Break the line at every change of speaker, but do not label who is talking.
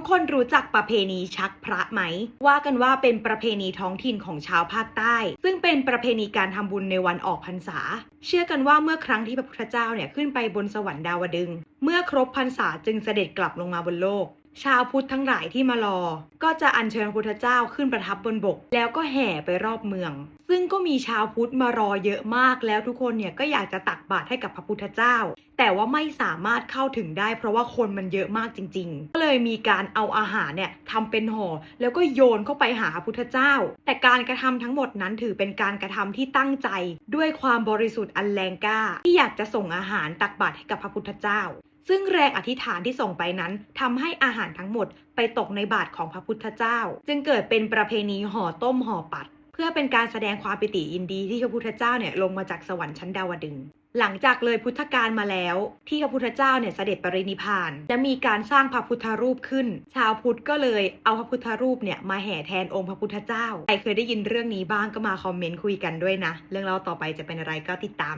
กคนรู้จักประเพณีชักพระไหม ว่ากันว่าเป็นประเพณีท้องถิ่นของชาวภาคใต้ ซึ่งเป็นประเพณีการทำบุญในวันออกพรรษา เชื่อกันว่าเมื่อครั้งที่พระพุทธเจ้าเนี่ยขึ้นไปบนสวรรค์ดาวดึง เมื่อครบพรรษาจึงเสด็จกลับลงมาบนโลก ชาวพุทธทั้งหลายที่มารอ ก็จะอัญเชิญพระพุทธเจ้าขึ้นประทับบนบก แล้วก็แห่ไปรอบเมือง ซึ่งก็มีชาวพุทธมารอเยอะมาก แล้วทุกคนเนี่ยก็อยากจะตักบาตรให้กับพระพุทธเจ้า แต่ว่าไม่สามารถเข้าถึงได้ เพราะว่าคนมันเยอะมากจริง ๆ ก็เลยมีการเอาอาหารเนี่ยทำเป็นห่อแล้วก็โยนเข้าไปหาพระพุทธเจ้า แต่การกระทำทั้งหมดนั้นถือเป็นการกระทำที่ตั้งใจ ด้วยความบริสุทธิ์อันแรงกล้า ที่อยากจะส่งอาหารตักบาตรให้กับพระพุทธเจ้าซึ่งแรงอธิษฐานที่ส่งไปนั้นทำให้อาหารทั้งหมดไปตกในบาตรของพระพุทธเจ้า จึงเกิดเป็นประเพณีห่อต้มห่อปัด เพื่อเป็นการแสดงความปิติยินดีที่พระพุทธเจ้าเนี่ยลงมาจากสวรรค์ชั้นดาวดึงหลังจากเลยพุทธกาลมาแล้ว ที่พระพุทธเจ้าเนี่ยเสด็จปรินิพาน และมีการสร้างพระพุทธรูปขึ้น ชาวพุทธก็เลยเอาพระพุทธรูปเนี่ยมาแห่แทนองค์พระพุทธเจ้าใครเคยได้ยินเรื่องนี้บ้างก็มาคอมเมนต์คุยกันด้วยนะ เรื่องเล่าต่อไปจะเป็นอะไรก็ติดตาม